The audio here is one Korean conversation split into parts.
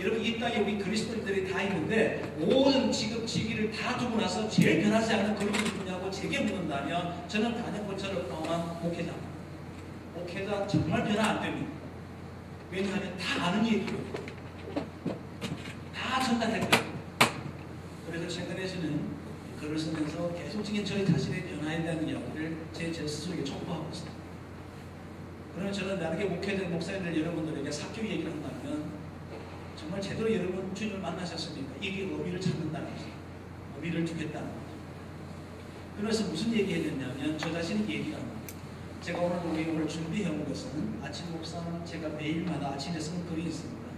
여러분 이 땅에 우리 그리스도인들이 다 있는데 모든 직업 직위를 다 두고 나서 제일 변하지 않는 그룹이 누구냐고 제게 묻는다면 저는 단연고처를 포함한 목회자 목회자 정말 변화 안 됩니다. 왜냐하면 다 아는 얘기예요. 다 전달했거든요. 그래서 최근에서는 글을 쓰면서 계속적인 저희 자신의 변화에 대한 이야기를 제, 제 스스로에게 촉구하고 있습니다. 그러면 저는 나에게 목회자 목사님들 여러분들에게 사교 얘기를 한다면 정말 제대로 여러분 주님을 만나셨습니까? 이게 의미를 찾는다는 거죠. 의미를 두겠다는 거죠. 그래서 무슨 얘기 해야되냐면 저 자신이 얘기가 합니다. 제가 오늘 우리 오늘 준비해온 것은 아침 목상 제가 매일마다 아침에 쓰는 글이 있습니다.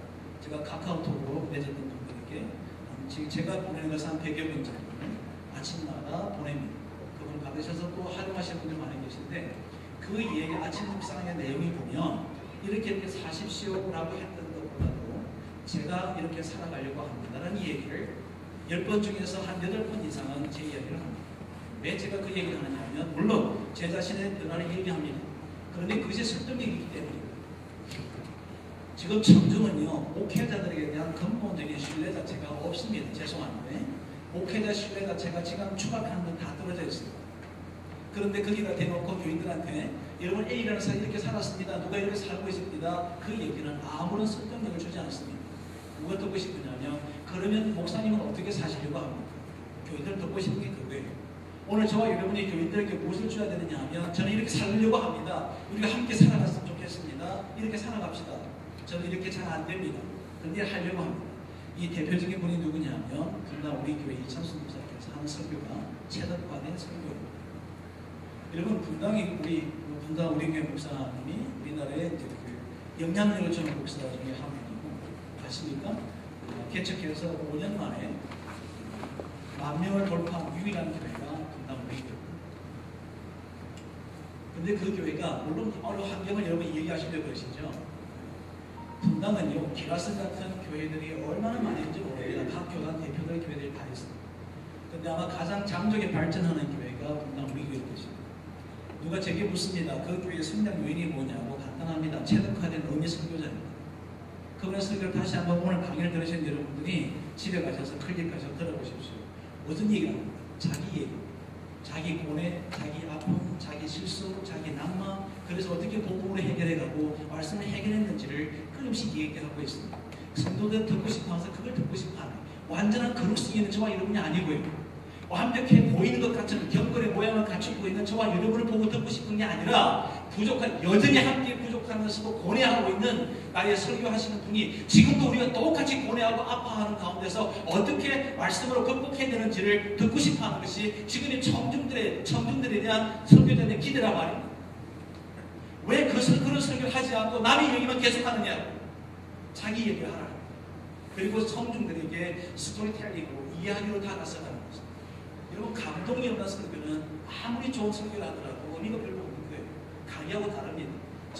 제가 카카오톡으로 맺었던 분들에게 지금 제가 보내는 것은 한 100여 명 정도를 아침마다 보냅니다. 그걸 받으셔서 또 활용하시는 분들 많이 계신데 그 얘기 아침 묵상의 내용이 보면 이렇게 이렇게 사십시오라고 했던 제가 이렇게 살아가려고 합니다라는 얘기를 10번 중에서 한 8번 이상은 제 이야기를 합니다. 왜 제가 그 얘기를 하느냐 하면 물론 제 자신의 변화를 얘기합니다. 그런데 그것이 설득력이기 때문입니다. 지금 청중은요 목회자들에 대한 근본적인 신뢰 자체가 없습니다. 죄송한데 목회자 신뢰 자체가 지금 추락하는 건 다 떨어져 있습니다. 그런데 거기다 대놓고 교인들한테 여러분 A라는 사람이 이렇게 살았습니다. 누가 이렇게 살고 있습니다. 그 얘기는 아무런 설득력을 주지 않습니다. 누가 듣고 싶으냐면 그러면 목사님은 어떻게 사시려고 합니까? 교인들 듣고 싶은 게 그거예요. 오늘 저와 여러분이 교인들에게 무엇을 줘야 되느냐 하면 저는 이렇게 살려고 합니다. 우리가 함께 살아갔으면 좋겠습니다. 이렇게 살아갑시다. 저는 이렇게 잘 안 됩니다. 그런데 하려고 합니다. 이 대표적인 분이 누구냐면 그러나 우리 교회 이창수 목사께서 하는 설교가 체득화된 설교입니다. 여러분 분당이 우리 분당 우리 교회 목사님이 우리나라의 영향력을 주는 목사 중에 한 분 아십니까? 어, 개척해서 5년 만에 만 명을 돌파한 유일한 교회가 분당 우리 교회. 근데 그 교회가 물론 어느 환경을 여러분 얘기하시려고 그러시죠. 분당은요 기라스 같은 교회들이 얼마나 있는지 모릅니다. 각 교단 대표들 교회들이 다 있습니다. 근데 아마 가장 장족에 발전하는 교회가 분당 우리 교회일 것입니다. 누가 제게 묻습니다. 그 교회 성장 요인이 뭐냐고 간단합니다. 체득화된 의미 설교자입니다. 그분의 설교를 다시 한번 오늘 강의를 들으신 여러분들이 집에 가셔서 클릭 가셔서 들어보십시오. 무슨 얘기가 자기 얘기, 자기 고뇌, 자기 아픔, 자기 실수, 자기 낭만, 그래서 어떻게 복음으로 해결해가고 말씀을 해결했는지를 끊임없이 얘기하고 있습니다. 성도들 듣고 싶어서 그걸 듣고 싶어 하는 완전한 그럴 수 있는 저와 여러분이 아니고요. 완벽해 보이는 것 같은 경건의 모양을 갖추고 있는 저와 여러분을 보고 듣고 싶은 게 아니라 부족한 여전히 함께 부족하면서도 고뇌하고 있는 나의 설교하시는 분이 지금도 우리가 똑같이 고뇌하고 아파하는 가운데서 어떻게 말씀으로 극복해내는지를 듣고 싶어 하는 것이 지금의 청중들의 청중들에 대한 설교자의 기대란 말입니다. 왜 그, 그런 설교를 하지 않고 남의 얘기만 계속하느냐? 자기 얘기를 하라. 그리고 청중들에게 스토리텔링으로 이야기로 다가서가는 여러분 감동이 없는 설교는 아무리 좋은 설교를 하더라도 의미가 별로 없는 거예요. 강의하고 다릅니다.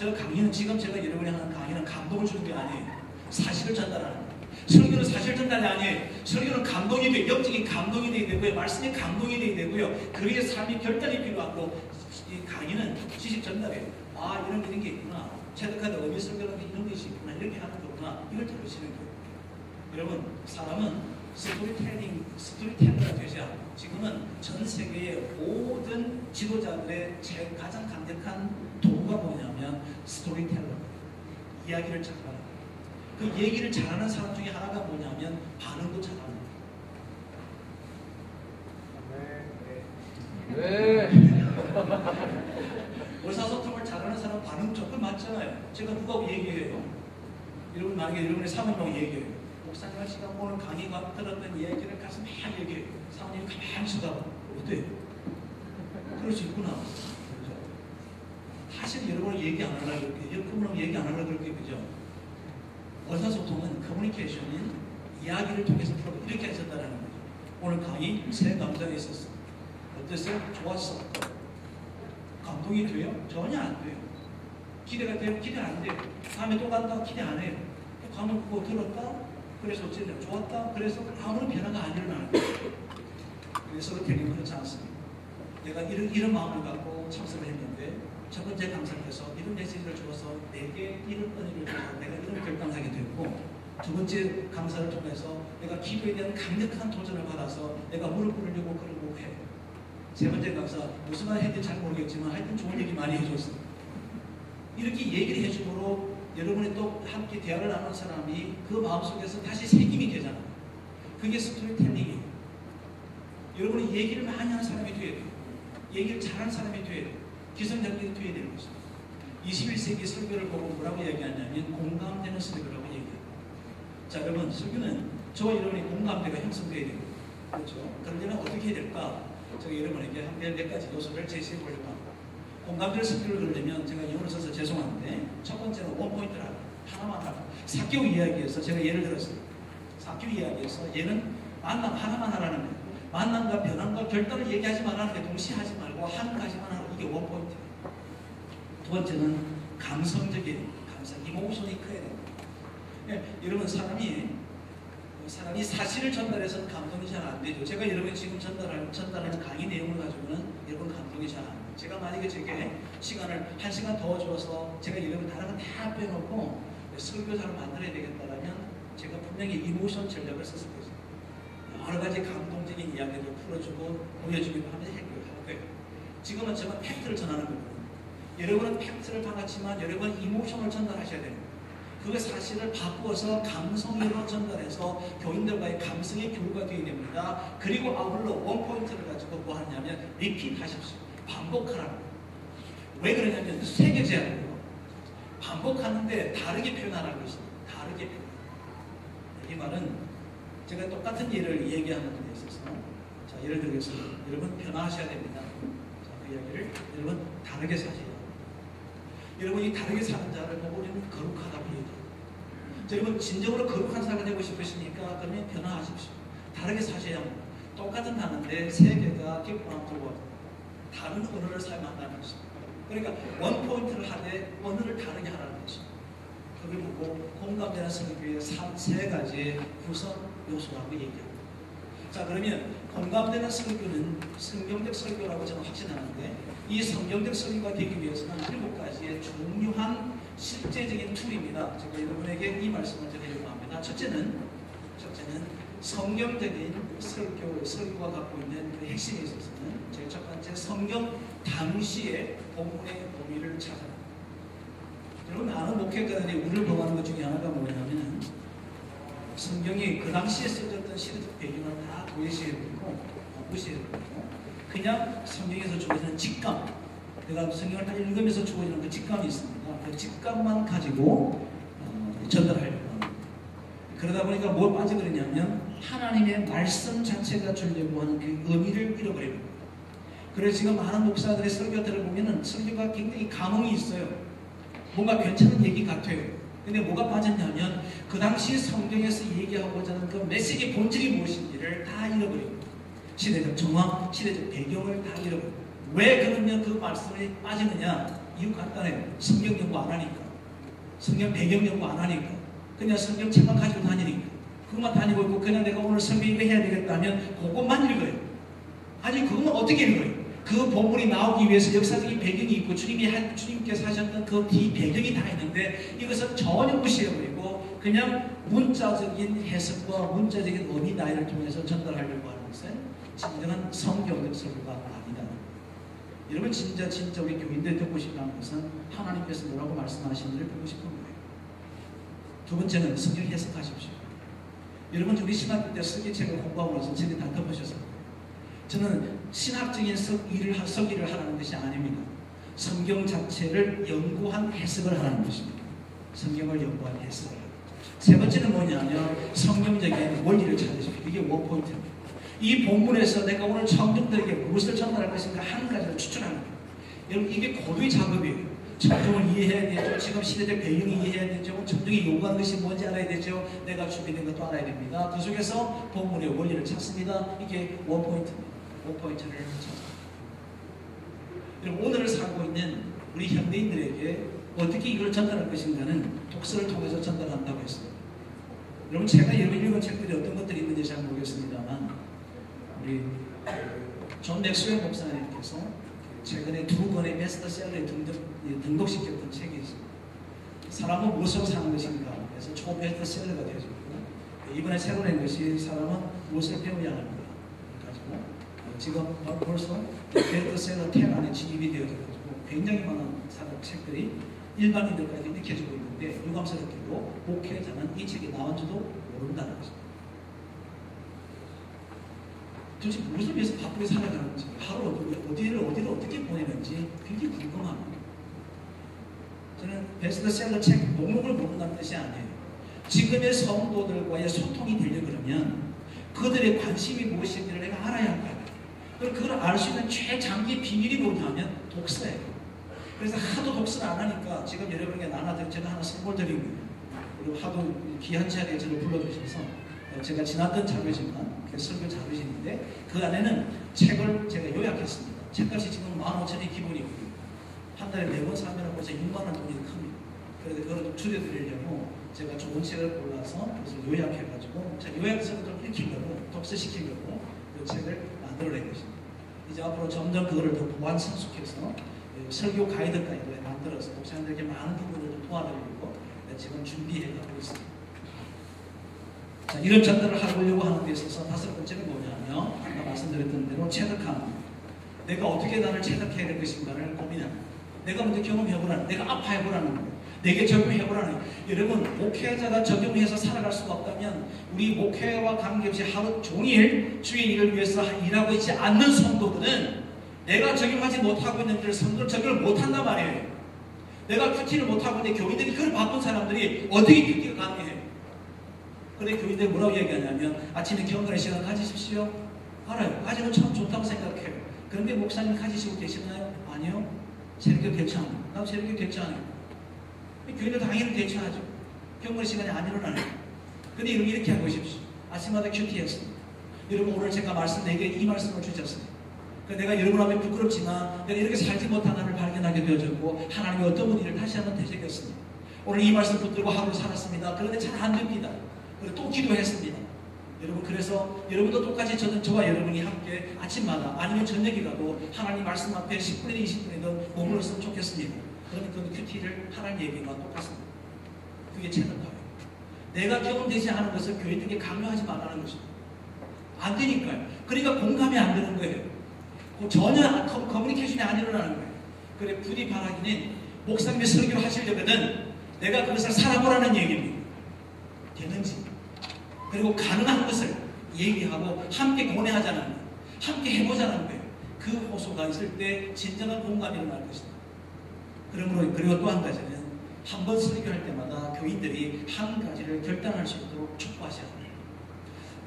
저 강의는 지금 제가 여러분이 하는 강의는 감동을 주는 게 아니에요. 사실을 전달하는 거예요. 설교는 사실 전달이 아니에요. 설교는 감동이 돼, 영적인 감동이 돼야 되고요. 말씀이 감동이 돼야 되고요. 그의 삶이 결단이 필요하고 이 강의는 지식 전달이에요. 아 이런 이런 게 있구나. 체득하다 의미 설교는 이런 것이 있구나. 이렇게 하는 거구나. 이걸 들으시는 거예요. 여러분 사람은 스토리텔링, 스토리텔러가 않고 지금은 전 세계의 모든 지도자들의 제일 가장 강력한 도구가 뭐냐면 스토리텔러. 이야기를 잘하는 그 얘기를 잘하는 사람 중에 하나가 뭐냐면 반응도 잘하는 네. 의사소통을 잘하는 사람 반응 조금 맞잖아요. 제가 누가 얘기해요. 여러분 만약에 여러분의 사모님 얘기해요. 목사님 시간 오늘 강의가 들었던 얘기를 가서 막 얘기해. 사모님 가만히 쳐다봐. 어때? 그럴 수 있구나. 그죠? 사실 여러분 얘기 안 하려고 그렇게, 그분은 얘기 안 하려고 그렇게, 그죠? 의사소통은 커뮤니케이션인 이야기를 통해서 풀어 이렇게 하셨다는 거죠. 오늘 강의 세 강좌에 있었어. 어땠어요? 좋았어. 감동이 돼요? 전혀 안 돼요. 기대가 돼요? 기대 안 돼요. 다음에 또 간다? 기대 안 해요. 가면 그거 들었다? 그래서 어쨌든 좋았다. 그래서 아무런 변화가 안 일어나는 거예요. 그래서 되게 그렇지 않습니다. 내가 이런, 이런 마음을 갖고 참석을 했는데 첫 번째 강사께서 이런 메시지를 주어서 내게 이런 은혜를 주어서 내가 이런 결단하게 됐고 두 번째 강사를 통해서 내가 기도에 대한 강력한 도전을 받아서 내가 무릎 꿇으려고 그러고 해. 세 번째 강사 무슨 말 했는지 잘 모르겠지만 하여튼 좋은 얘기 많이 해줬어. 이렇게 얘기를 해주므로 여러분이 또 함께 대화를 나눈 사람이 그 마음속에서 다시 새김이 되잖아. 그게 스토리텔링이에요. 여러분이 얘기를 많이 하는 사람이 돼야 돼요. 얘기를 잘하는 사람이 돼야 돼요. 기성장들이 돼야 되는 것입니다. 21세기 설교를 보고 뭐라고 얘기하냐면 공감되는 설교라고 얘기해요. 자, 여러분, 설교는 저와 여러분이 공감대가 형성돼야 돼요. 그렇죠? 그러려면 어떻게 해야 될까? 제가 여러분에게 한몇 가지 요소를 제시해 보려고 합니다. 공감대를 설교를 들으려면 제가 영어를 써서 죄송한데 첫 번째는 원포인트를 하라. 하나만 하라. 사교 이야기에서 제가 예를 들었어요. 사교 이야기에서 얘는 만남 하나만 하라는 거예요. 만남과 변함과 결단을 얘기하지 말라는 게 동시에 하지 말고 한 가지만 하라. 이게 원포인트예요. 두 번째는 감성적인 감성, 이모션이 커야 됩니다. 예, 여러분 사람이 사람이 사실을 전달해서 감동이 잘 안 되죠. 제가 여러분 지금 전달할 전달하는 강의 내용을 가지고는 여러분 감동이 잘 안 돼요. 제가 만약에 제게 시간을 한 시간 더 줘서 제가 여러분 다른 거다 빼놓고 설교자를 만들어야 되겠다라면 제가 분명히 이모션 전략을 썼을 거죠. 여러 가지 감동적인 이야기를 풀어주고 보여주기도 하면서 할 거예요. 지금은 제가 팩트를 전하는 거거든요. 여러분은 팩트를 받았지만 여러분 이모션을 전달하셔야 됩니다. 그 사실을 바꾸어서 감성으로 전달해서 교인들과의 감성의 교류가 되어야 됩니다. 그리고 아울러 원포인트를 가지고 뭐 하냐면 리핏 하십시오. 반복하라는 거예요. 왜 그러냐면 세계 제약이에요. 반복하는데 다르게 표현하라는 것입니다. 다르게 표현. 이 말은 제가 똑같은 예를 얘기하는 데 있어서 자 예를 들어서 여러분 변화하셔야 됩니다. 자, 그 이야기를 여러분 다르게 사세요. 여러분이 다르게 사는 자를 보고 우리는 거룩하다 보여요. 여러분 진정으로 거룩한 사람 되고 싶으시니까 그러면 변화하십시오. 다르게 사셔야 합니다. 똑같은 단어인데 세계가 기뻐하고 다른 언어를 사용한다는 것입니다. 그러니까 원 포인트를 하되 언어를 다르게 하라는 것입니다. 그걸 보고 공감되는 설교의 세 가지의 구성 요소라고 얘기합니다. 자 그러면 공감되는 설교는 성경적 설교라고 저는 확신하는데 이 성경적 설교가 되기 위해서는 일곱 가지의 중요한 실제적인 툴입니다. 제가 여러분에게 이 말씀을 드리려고 합니다. 첫째는 첫째는 성경적인 설교 설교가 갖고 있는 그 핵심에 있어서는 제첫 번째 성경 당시의 본문의 범위를 찾아. 여러분 아는 목회자들이 우리를 범하는 것 중에 하나가 뭐냐면 성경이 그 당시에 써졌던 시대적 배경을 다 도외시해 버리고 무시해 버리고 그냥 성경에서 주어지는 직감 내가 성경을 딱 읽으면서 주어지는 그 직감이 있습니다. 그 직감만 가지고 어, 전달하려고 합니다. 그러다 보니까 뭘 빠져버리냐면 하나님의 말씀 자체가 주려고 하는 그 의미를 잃어버립니다. 그래서 지금 많은 목사들의 설교들을 보면은 설교가 굉장히 감흥이 있어요. 뭔가 괜찮은 얘기 같아요. 근데 뭐가 빠졌냐면 그 당시 성경에서 얘기하고자 하는 그 메시지 본질이 무엇인지를 다 잃어버립니다. 시대적 정황, 시대적 배경을 다 잃어버립니다. 왜 그러면 그 말씀이 빠지느냐? 이유 간단해요. 성경 연구 안 하니까. 성경 배경 연구 안 하니까. 그냥 성경 책만 가지고 다니니까. 그것만 다니고 있고 그냥 내가 오늘 성경 이거 해야 되겠다 하면 그것만 읽어요. 아니 그것만 어떻게 읽어요? 그 본문이 나오기 위해서 역사적인 배경이 있고 주님이 한, 주님께서 하셨던 그 뒤 배경이 다 있는데 이것은 전혀 무시해버리고 그냥 문자적인 해석과 문자적인 의미 나이를 통해서 전달하려고 하는 것은 진정한 성경적 설교가 아니다. 여러분 진짜 진짜 우리 교인들 듣고 싶다는 것은 하나님께서 뭐라고 말씀하시는지를 듣고 싶은 거예요. 두 번째는 성경 해석하십시오. 여러분 우리 신학교 때 설계책을 공부하고 나서 책을 다 덮으셨어요. 저는 신학적인 일을, 석기를 하라는 것이 아닙니다. 성경 자체를 연구한 해석을 하라는 것입니다. 성경을 연구한 해석을. 세 번째는 뭐냐면 성경적인 원리를 찾으십시오. 이게 원포인트입니다. 이 본문에서 내가 오늘 청중들에게 무엇을 전달할 것인가 한 가지를 거예요. 여러분 이게 고도의 작업이에요. 청중을 이해해야 되죠. 지금 시대적 배경이 이해해야 되죠. 청중이 요구하는 것이 뭔지 알아야 되죠. 내가 준비된 것도 알아야 됩니다. 그 속에서 본문의 원리를 찾습니다. 이게 원포인트입니다. 원포인트를 찾습니다. 여러분 오늘을 살고 있는 우리 현대인들에게 어떻게 이걸 전달할 것인가는 독서를 통해서 전달한다고 했어요. 여러분 제가 여러분 읽은 책들이 어떤 것들이 있는지 잘 모르겠습니다만 우리 존 맥스웰 목사님께서 최근에 두 권의 베스트셀러에 등록, 등록시켰던 책이 있습니다. 사람은 무엇으로 사는 것인가? 해서 초베스트셀러가 되어졌고 이번에 새로 낸 것이 사람은 무엇을 배워야 하는가 가지고 어, 지금 벌써 베스트셀러 10 안에 진입이 되어져가지고 굉장히 많은 사람 책들이 일반인들까지 익혀지고 있는데 유감스럽게도 목회자는 이 책이 나온지도 모른다는 것입니다. 도대체 무엇을 위해서 바쁘게 살아가는지 하루 어디를 어디를 어떻게 보내는지 굉장히 궁금합니다. 저는 베스트셀러 책 목록을 모른다는 뜻이 아니에요. 지금의 성도들과의 소통이 되려 그러면 그들의 관심이 무엇인지를 내가 알아야 한다. 그리고 그걸 알 수 있는 최장기 비밀이 뭐냐면 독서예요. 그래서 하도 독서를 안 하니까 지금 여러분에게 나눠드린 제가 하나 선물 드리고 그리고 하도 귀한 자리에 저를 불러주셔서 제가 지났던 자료지만 그 설교 자료진인데 그 안에는 책을 제가 요약했습니다. 책값이 지금 15,000이 기본이고요. 한 달에 네번 사면 벌써 6만 원 돈이 큽니다. 그래서 그걸 좀 줄여드리려고 제가 좋은 책을 골라서 그것을 요약해가지고 제가 요약서를 좀 읽히려고 독서시키려고 그 책을 만들어낸 것입니다. 이제 앞으로 점점 그거를 더 보완 성숙해서 설교 가이드까지도 만들어서 목사님들에게 많은 부분을 좀 도와드리려고 지금 준비해 가고 있습니다. 자, 이런 전달을 하려고 하는 데 있어서 다섯 번째는 뭐냐면 아까 말씀드렸던 대로 체득함. 내가 어떻게 나를 체득해야 될 것인가를 고민합니다. 내가 먼저 경험해보라는, 내가 아파해보라는 거예요. 내게 적용해보라는 거예요. 여러분, 목회자가 적용해서 살아갈 수가 없다면 우리 목회와 관계없이 하루 종일 주의 일을 위해서 일하고 있지 않는 성도들은 내가 적용하지 못하고 있는 일을 성도를 적용을 못한단 말이에요. 내가 큐티를 못하고 있는데 교인들이 그걸 바쁜 사람들이 어떻게 큐티가 가능해요? 그래 교인들이 뭐라고 얘기하냐면 아침에 경건의 시간 가지십시오. 알아요. 가지면 참 좋다고 생각해요. 그런데 목사님 가지시고 계시나요? 아니요. 세력교 대처하는 나도 세력교 대처하는 교회도 당연히 대처하죠. 경건 시간에 안 일어나는 근데 여러분 이렇게 하고 싶십시오. 아침마다 큐티했습니다. 여러분 오늘 제가 말씀 내게 이 말씀을 주셨어요. 내가 여러분 앞에 부끄럽지만 내가 이렇게 살지 못한 나를 발견하게 되어졌고 하나님의 어떤 분이를 다시 한번 되새겼습니다. 오늘 이 말씀 붙들고 하루 살았습니다. 그런데 잘 안 됩니다. 그리고 또 기도했습니다. 여러분 그래서 여러분도 똑같이 저는 저와 여러분이 함께 아침마다 아니면 저녁이라도 하나님 말씀 앞에 10분이든 20분이든 머물렀으면 좋겠습니다. 그러면 그 큐티를 하나님 얘기와 똑같습니다. 그게 체득하요 내가 경험되지 않은 것을 교인들에게 강요하지 말라는 것입니다. 안 되니까요. 그러니까 공감이 안 되는 거예요. 그 전혀 커뮤니케이션이 안 일어나는 거예요. 그래 부디 바라기는 목사님이 설교를 하시려거든 내가 그것을 살아보라는 얘기입니다. 되는지 그리고 가능한 것을 얘기하고 함께 고뇌하자는 거예요. 함께 해보자는 거예요. 그 호소가 있을 때 진정한 공감이 일어날 것이다. 그러므로 그리고 또 한 가지는 한 번 설교할 때마다 교인들이 한 가지를 결단할 수 있도록 촉구하셔야 합니다.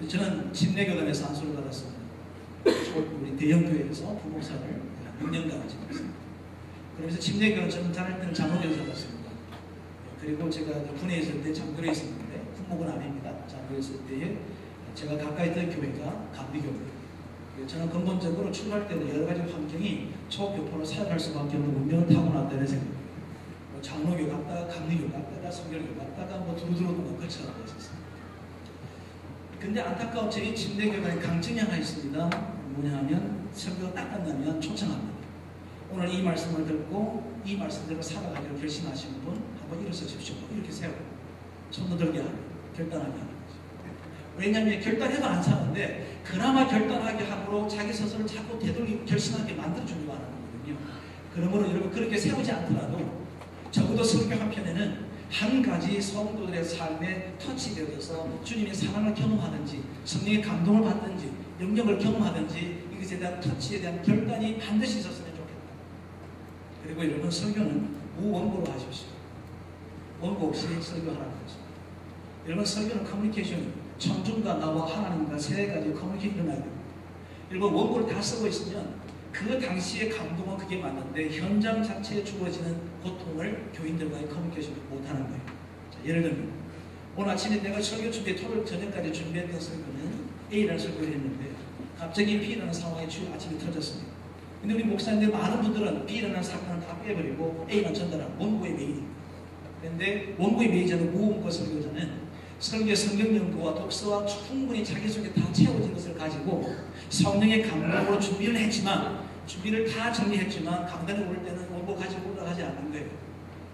저는 침례교단에서 안수를 받았습니다. 우리 대형교회에서 부목사를 6년간 지고 있습니다. 그러면서 침례교단 저는 다닐 때는 장로교사 받았습니다. 그리고 제가 군에 있을 때 장교에 있었는데 품목은 아닙니다. 장교했을 때에 제가 가까이 있던 교회가 감리교회. 저는 근본적으로 출발 때는 여러 가지 환경이 초교포로 사용할 수밖에 없는 운명을 타고났다는 생각. 뭐 장로교 갔다가 감리교 갔다가 성결교 갔다가 뭐 두루두루 뭐 거쳐가고 있었어요. 근데 안타까운 저희 침례교단에 강증이 하나 있습니다. 뭐냐 하면 설교가 딱 끝나면 초청합니다. 오늘 이 말씀을 듣고 이 말씀대로 살아가기로 결심하시는 분 한번 일어서 주십시오. 이렇게 세우고 손도 들게 하고 결단하게 거죠. 왜냐하면 결단해도 안 사는데 그나마 결단하게 함으로 자기 스스로를 자꾸 되돌리고 결심하게 만들어주려고 하는 거거든요. 그러므로 여러분 그렇게 세우지 않더라도 적어도 설교 한편에는 한 가지 성도들의 삶에 터치되어서 주님의 사랑을 경험하든지 성령의 감동을 받든지 영역을 경험하든지 이것에 대한 터치에 대한 결단이 반드시 있었으면 좋겠다. 그리고 여러분 설교는 무원고로 하십시오. 원고 없이 설교하라는 거죠. 여러분 설교는 커뮤니케이션 천중과 나와 하나님과 세 가지 커뮤니케이션이 일어나야 됩니다. 여러분 원고를 다 쓰고 있으면 그 당시의 감동은 그게 맞는데 현장 자체에 주어지는 고통을 교인들과의 커뮤니케이션을 못하는 거예요. 자, 예를 들면 오늘 아침에 내가 설교 준비 토요일 저녁까지 준비했던 설교는 A라는 설교를 했는데 갑자기 B라는 상황이 주 아침에 터졌습니다. 근데 우리 목사님들 많은 분들은 B라는 사건을 다 빼버리고 A만 전달하는 원고의 메인입니다. 그런데 원고의 메이저는 무원고 설교자는 성경 성경 연구와 독서와 충분히 자기 속에 다 채워진 것을 가지고 성령의 감동으로 준비를 했지만 준비를 다 정리했지만 강단에 오를 때는 원고 가지고 올라가지 않는 거예요.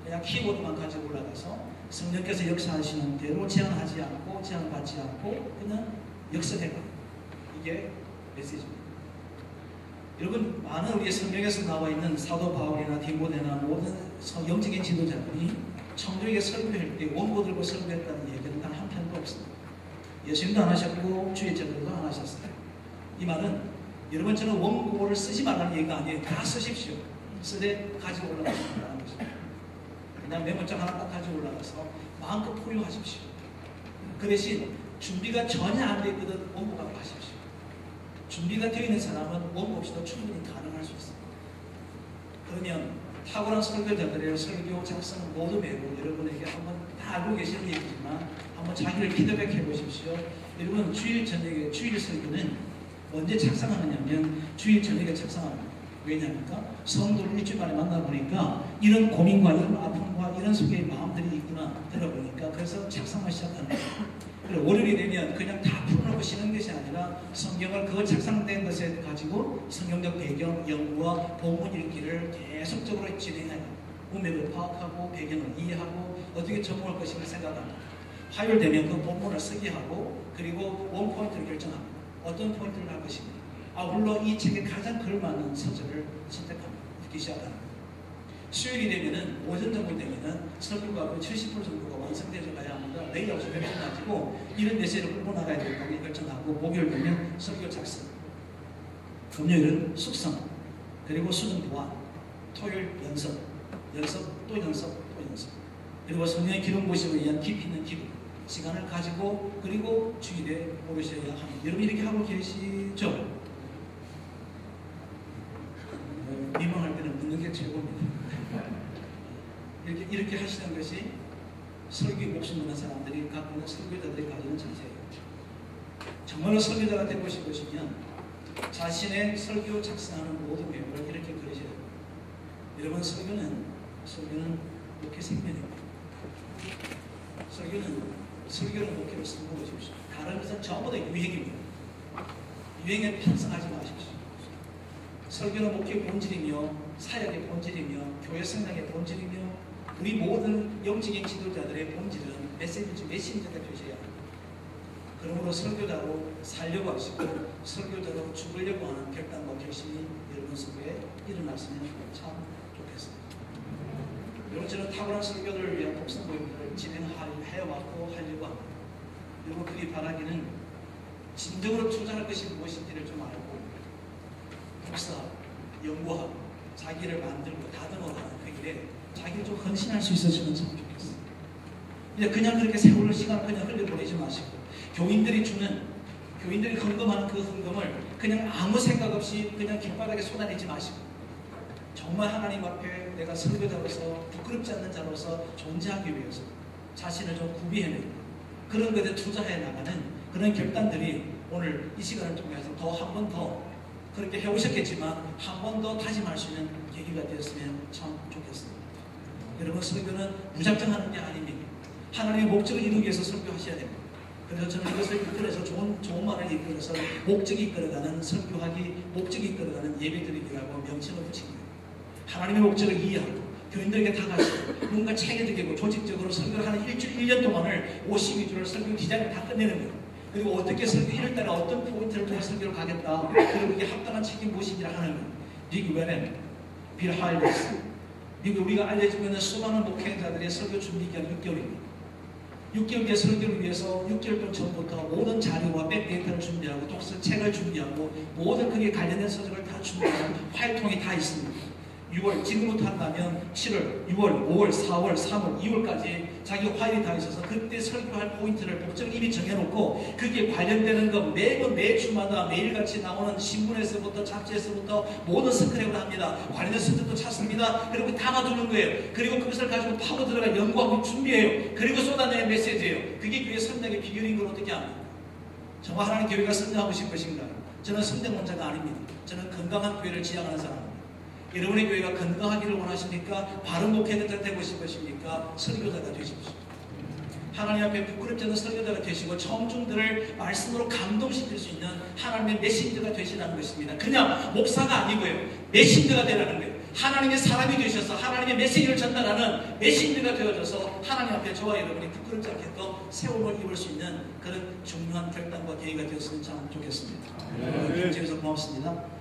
그냥 키보드만 가지고 올라가서 성령께서 역사하시는 대로 제한하지 않고 제한받지 않고 그냥 역사해가 이게 메시지입니다. 여러분 많은 우리 성경에서 나와 있는 사도 바울이나 디모데나 모든 영적인 지도자들이 청중에게 설교할 때 원고 들고 설교했다는 얘기는 없습니다. 예수님도 안 하셨고 주의 제자도 안 하셨어요. 이 말은 여러분 저는 원고를 쓰지 말라는 얘기가 아니에요. 다 쓰십시오. 쓰되 가지고 올라가시라는 것입니다. 그냥 메모장 하나 딱 가지고 올라가서 마음껏 포용하십시오. 그 대신 준비가 전혀 안 되어 있거든 원고가 하십시오. 준비가 되어 있는 사람은 원고 없이도 충분히 가능할 수 있습니다. 그러면 탁월한 설교자들의 설교 작성 모두 매고 여러분에게 한번 다 알고 계시는 얘기지만 한번 자기를 피드백해 보십시오. 여러분 주일 저녁에 주일 설교는 언제 작성하느냐면 주일 저녁에 작성합니다. 왜냐합니까? 성도를 일주일 만에 만나보니까 이런 고민과 이런 아픔과 이런 속에 마음들이 있구나 들어보니까 그래서 작성을 시작하는 거예요. 월요일이 되면 그냥 다 풀어놓고 쉬는 것이 아니라 성경을 그 작성된 것에 가지고 성경적 배경, 연구와 본문 읽기를 계속적으로 진행해요. 문맥을 파악하고 배경을 이해하고 어떻게 접목할 것인가 생각합니다. 화요일 되면 그 본문을 쓰게 하고 그리고 원 포인트를 결정합니다. 어떤 포인트를 할 것인가. 아울러 이 책에 가장 걸맞는 서적을 선택합니다. 듣기 시작합니다. 수요일이 되면은 오전 정도 되면은 설교가 70% 정도가 완성되어 가야 합니다. 내일 아침 결정 가지고 이런 메시지를 끌고 나가야 될다고 결정하고 목요일 되면 설교 작성 금요일은 숙성 그리고 수능 보완 토요일 연습 연습 또 연습 또 연습 그리고 성령의 기름 부심을 위한 깊이 있는 기도 시간을 가지고 그리고 주일에 오르셔야 합니다. 여러분 이렇게 하고 계시죠? 미망할 때는 묻는 게 최고입니다. 이렇게, 이렇게 하시는 것이 설교에 목숨 거는 사람들이 갖고 있는 설교자들이 가지는 자세예요. 정말로 설교자가 되고 싶으시면 자신의 설교 작성하는 모든 내용을 이렇게 그리셔야 됩니다. 여러분 설교는 설교는 목회 생명입니다. 설교는 설교는 목회로 성공하십시오. 다른 것은 전부 다 유행입니다. 유행에 편성하지 마십시오. 설교는 목회 본질이며 사역의 본질이며 교회 성장의 본질이며 우리 모든 영적인 지도자들의 본질은 메시지 메신저가 되셔야 합니다. 그러므로 설교자로 살려고 하시고 설교자로 죽으려고 하는 결단과 결심이 여러분 속에 일어났으면 참 좋겠습니다. 저는 탁월한 설교를 위한 독서 모임을 진행하여왔고 하려고 합니다. 여러분 그리 바라기는 진정으로 투자할 것이 무엇인지를 좀 알고 독서, 연구하고 자기를 만들고 다듬어가는 그 일에 자기를 좀 헌신할 수 있었으면 참 좋겠어요. 이제 그냥 그렇게 세월 시간 그냥 흘려보내지 마시고 교인들이 주는 교인들이 헌금하는 그 헌금을 그냥 아무 생각 없이 그냥 길바닥에 쏟아내지 마시고 정말 하나님 앞에 내가 설교자로서 부끄럽지 않는 자로서 존재하기 위해서 자신을 좀 구비해내고 그런 것에 투자해 나가는 그런 결단들이 오늘 이 시간을 통해서 더 한 번 더 그렇게 해오셨겠지만 한 번 더 다짐할 수 있는 계기가 되었으면 참 좋겠습니다. 여러분 설교는 무작정 하는 게 아닙니다. 하나님의 목적을 이루기 위해서 설교하셔야 됩니다. 그래서 저는 이것을 이끌어서 좋은, 좋은 말을 이끌어서 목적이 이끌어가는 설교하기, 목적이 이끌어가는 예배드리기라고 명칭을 붙입니다. 하나님의 목적을 이해하고 교인들에게 다가서고 뭔가 체계적이고 조직적으로 설교를 하는 일주일, 1년 동안을 52주를 설교 디자인을 다 끝내는 거예요. 그리고 어떻게 설교 1월달에 어떤 포인트를 통해 설교를 가겠다. 그리고 이게 합당한 책이 무엇인지를 하는. 닉 웨렌, 빌 하일리스. 미국 우리가 알려지고 있는 수많은 목회자들의 설교 준비 기간 6개월입니다. 6개월 뒤에 설교를 위해서 6개월 전부터 모든 자료와 백데이터를 준비하고 독서 책을 준비하고 모든 그게 관련된 서적을 다 준비하는 활동이 다 있습니다. 6월 지금부터 한다면 7월, 6월, 5월, 4월, 3월, 2월까지 자기 화일이 다 있어서 그때 설교할 포인트를 목적을 이미 정해놓고 그게 관련되는 거 매번 매주마다 매일같이 나오는 신문에서부터 잡지에서부터 모든 스크랩을 합니다. 관련된 서적도 찾습니다. 그리고 담아두는 거예요. 그리고 그것을 가지고 파고 들어가 연구하고 준비해요. 그리고 쏟아내는 메시지예요. 그게 교회 성장의 비결인 걸 어떻게 압니까? 정말 하나님 교회가 성장하고 싶으신가요? 저는 성장론자가 아닙니다. 저는 건강한 교회를 지향하는 사람입니다. 여러분의 교회가 건강하기를 원하십니까? 바른 목회자가 되고 싶으십니까? 설교자가 되십시오. 하나님 앞에 부끄럽지 않은 설교자가 되시고 청중들을 말씀으로 감동시킬 수 있는 하나님의 메신저가 되시라는 것입니다. 그냥 목사가 아니고요. 메신저가 되라는 거예요. 하나님의 사람이 되셔서 하나님의 메시지를 전달하는 메신저가 되어져서 하나님 앞에 저와 여러분이 부끄럽지 않게 또 세움을 입을 수 있는 그런 중요한 결단과 계기가 되었으면 참 좋겠습니다. 네. 주에서 고맙습니다.